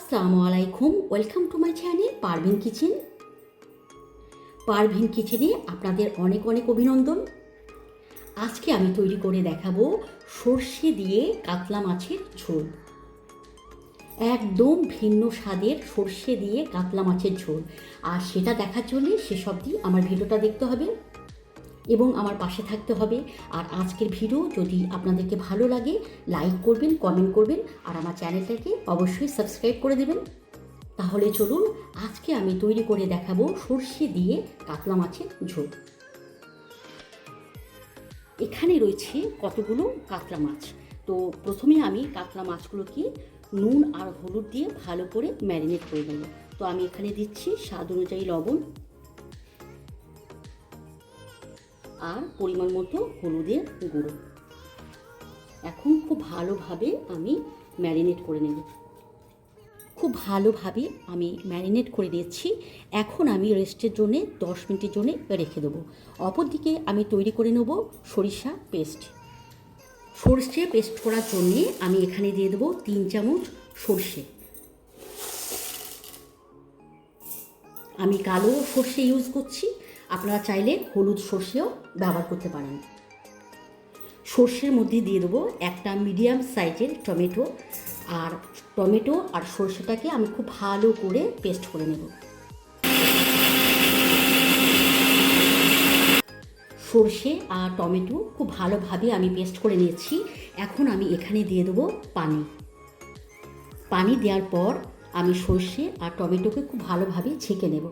আসসালামু আলাইকুম। Welcome to my channel Parvin kitchen Parvin কিচেনে আপনাদের অনেক অনেক অভিনন্দন। আজকে আমি তৈরি করে দেখাবো সর্ষে দিয়ে কাতলা মাছের ঝোল। একদম ভিন্ন স্বাদের সর্ষে দিয়ে কাতলা মাছের ঝোল। আর সেটা দেখার জন্য সেসব দিয়ে আমার ভিডিওটা দেখতে হবে। এবং আমার পাশে থাকতে হবে। আর আজকের ভিডিও যদি আপনাদেরকে ভালো লাগে, লাইক করবেন, কমেন্ট করবেন, আর আমার চ্যানেলটাকে অবশ্যই সাবস্ক্রাইব করে দেবেন। তাহলে চলুন, আজকে আমি তৈরি করে দেখাবো সর্ষে দিয়ে কাতলা মাছের ঝোল। এখানে রয়েছে কতগুলো কাতলা মাছ। তো প্রথমে আমি কাতলা মাছগুলোকে নুন আর হলুদ দিয়ে ভালো করে ম্যারিনেট করে নেব। তো আমি এখানে দিচ্ছি স্বাদ অনুযায়ী লবণ। আর পরিমাণ মতো হলুদের গুঁড়ো। এখন খুব ভালোভাবে আমি ম্যারিনেট করে নেব। খুব ভালোভাবে আমি ম্যারিনেট করে নিয়েছি এখন আমি রেস্টের জন্য, দশ মিনিটের জন্য রেখে দেবো। অপরদিকে আমি তৈরি করে নেব সরিষা পেস্ট। সর্ষে পেস্ট করার জন্যে আমি এখানে দিয়ে দেবো তিন চামচ সর্ষে। আমি কালো সর্ষে ইউজ করছি। আপনারা চাইলে হলুদ সর্ষেও ব্যবহার করতে পারেন। সর্ষের মধ্যে দিয়ে দেবো একটা মিডিয়াম সাইজের টমেটো। আর টমেটো আর সর্ষেটাকে আমি খুব ভালো করে পেস্ট করে নেব। সর্ষে আর টমেটো খুব ভালোভাবে আমি পেস্ট করে নিয়েছি। এখন আমি এখানে দিয়ে দেবো পানি। পানি দেওয়ার পর আমি সর্ষে আর টমেটোকে খুব ভালোভাবে ছেঁকে নেব।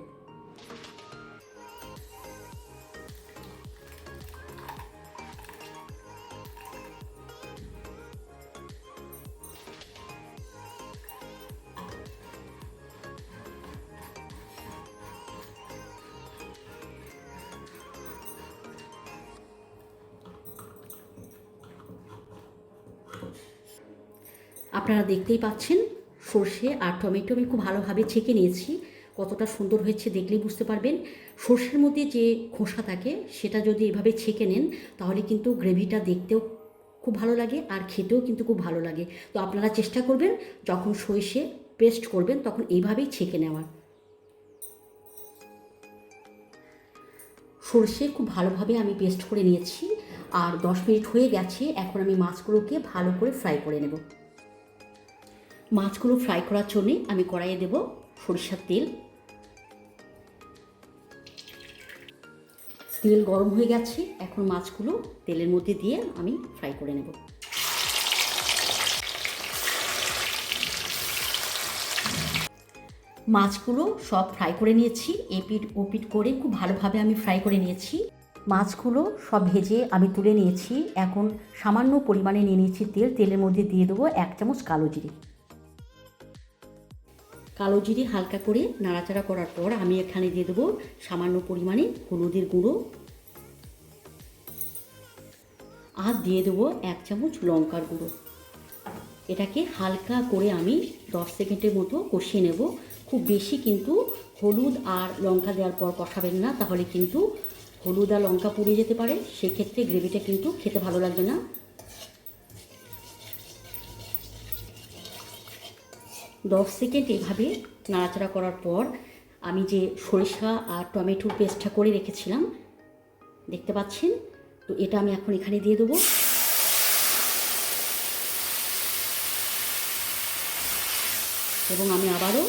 আপনারা দেখতেই পাচ্ছেন, সর্ষে আর টমেটো আমি খুব ভালোভাবে ছেঁকে নিয়েছি। কতটা সুন্দর হয়েছে দেখলেই বুঝতে পারবেন। সর্ষের মধ্যে যে খোসা থাকে, সেটা যদি এভাবে ছেঁকে নেন, তাহলে কিন্তু গ্রেভিটা দেখতেও খুব ভালো লাগে আর খেতেও কিন্তু খুব ভালো লাগে। তো আপনারা চেষ্টা করবেন, যখন সর্ষে পেস্ট করবেন, তখন এইভাবেই ছেঁকে নেওয়ার। সর্ষে খুব ভালোভাবে আমি পেস্ট করে নিয়েছি। আর দশ মিনিট হয়ে গেছে, এখন আমি মাছগুলোকে ভালো করে ফ্রাই করে নেব। মাছগুলো ফ্রাই করার জন্যে আমি কড়াইয়ে দেব সরিষার তেল। তেল গরম হয়ে গেছে, এখন মাছগুলো তেলের মধ্যে দিয়ে আমি ফ্রাই করে নেব। মাছগুলো সব ফ্রাই করে নিয়েছি, এপিট ওপিট করে খুব ভালোভাবে আমি ফ্রাই করে নিয়েছি। মাছগুলো সব ভেজে আমি তুলে নিয়েছি, এখন সামান্য পরিমাণে নিয়ে নিয়েছি তেল, তেলের মধ্যে দিয়ে দেবো এক চামচ কালো জিরে। কালো জিরে হালকা করে নাড়াচাড়া করার পর আমি এখানে দিয়ে দেবো সামান্য পরিমাণে হলুদের গুঁড়ো। আর দিয়ে দেবো এক চামচ লঙ্কার গুঁড়ো। এটাকে হালকা করে আমি দশ সেকেন্ডের মতো কষিয়ে নেব। খুব বেশি কিন্তু হলুদ আর লঙ্কা দেওয়ার পর কষাবেন না, তাহলে কিন্তু হলুদ আর লঙ্কা পুড়ে যেতে পারে। সেক্ষেত্রে গ্রেভিটা কিন্তু খেতে ভালো লাগবে না। দশ সেকেন্ড এভাবে নাড়াচাড়া করার পর আমি যে সরিষা আর টমেটোর পেস্টটা করে রেখেছিলাম, দেখতে পাচ্ছেন? তো এটা আমি এখন এখানে দিয়ে দেবো। এবং আমি আবারও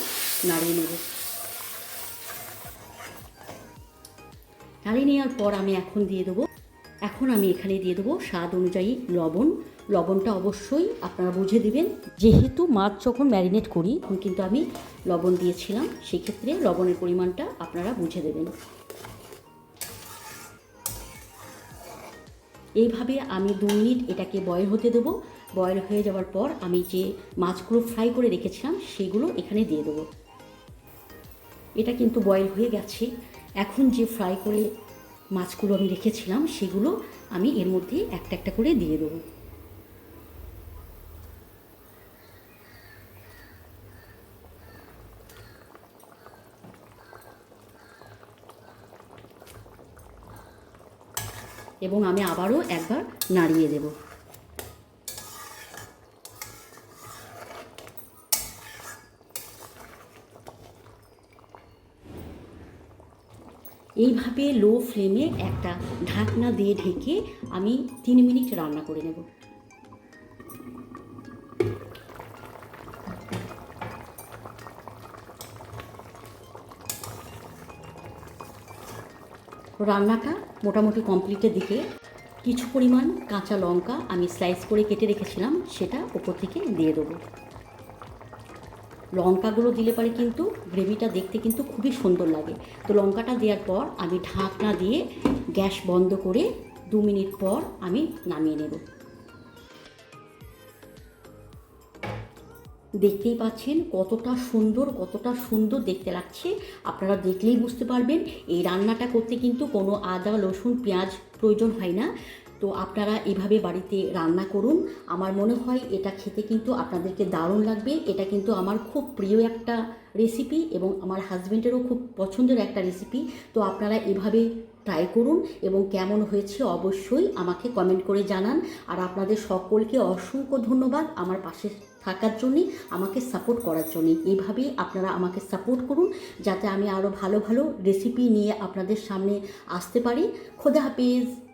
নাড়িয়ে নেব। নাড়িয়ে নেওয়ার পর আমি এখন দিয়ে দেবো। এখন আমি এখানে দিয়ে দেবো স্বাদ অনুযায়ী লবণ। লবণটা অবশ্যই আপনারা বুঝে দিবেন। যেহেতু মাছ যখন ম্যারিনেট করি, তখন কিন্তু আমি লবণ দিয়েছিলাম, সেক্ষেত্রে লবণের পরিমাণটা আপনারা বুঝে দেবেন। এইভাবে আমি দু মিনিট এটাকে বয়েল হতে দেবো। বয়েল হয়ে যাওয়ার পর আমি যে মাছগুলো ফ্রাই করে রেখেছিলাম, সেগুলো এখানে দিয়ে দেবো। এটা কিন্তু বয়েল হয়ে গেছে। এখন যে ফ্রাই করে মাছগুলো আমি রেখেছিলাম, সেগুলো আমি এর মধ্যে একটা একটা করে দিয়ে দেবো। এবং আমি আবারও একবার নাড়িয়ে দেব। এইভাবে লো ফ্লেমে একটা ঢাকনা দিয়ে ঢেকে আমি তিন মিনিট রান্না করে নেব। রান্নাটা মোটামুটি কমপ্লিটের দিকে কিছু পরিমাণ কাঁচা লঙ্কা আমি স্লাইস করে কেটে রেখেছিলাম, সেটা ওপর থেকে দিয়ে দেবো। লঙ্কাগুলো দিলে পরে কিন্তু গ্রেভিটা দেখতে কিন্তু খুবই সুন্দর লাগে। তো লঙ্কাটা দেওয়ার পর আমি ঢাকনা দিয়ে গ্যাস বন্ধ করে দু মিনিট পর আমি নামিয়ে নেব। দেখতেই পাচ্ছেন কতটা সুন্দর কতটা সুন্দর দেখতে লাগছে। আপনারা দেখলেই বুঝতে পারবেন, এই রান্নাটা করতে কিন্তু কোনো আদা, রসুন, পেঁয়াজ প্রয়োজন হয় না। তো আপনারা এভাবে বাড়িতে রান্না করুন। আমার মনে হয় এটা খেতে কিন্তু আপনাদেরকে দারুণ লাগবে। এটা কিন্তু আমার খুব প্রিয় একটা রেসিপি এবং আমার হাজব্যান্ডেরও খুব পছন্দের একটা রেসিপি তো আপনারা এভাবে ট্রাই করুন এবং কেমন হয়েছে অবশ্যই আমাকে কমেন্ট করে জানান। আর আপনাদের সকলকে অসংখ্য ধন্যবাদ আমার পাশে থাকার জন্যে, আমাকে সাপোর্ট করার জন্যে। এইভাবেই আপনারা আমাকে সাপোর্ট করুন যাতে আমি আরও ভালো ভালো রেসিপি নিয়ে আপনাদের সামনে আসতে পারি। খোদা হাফিজ।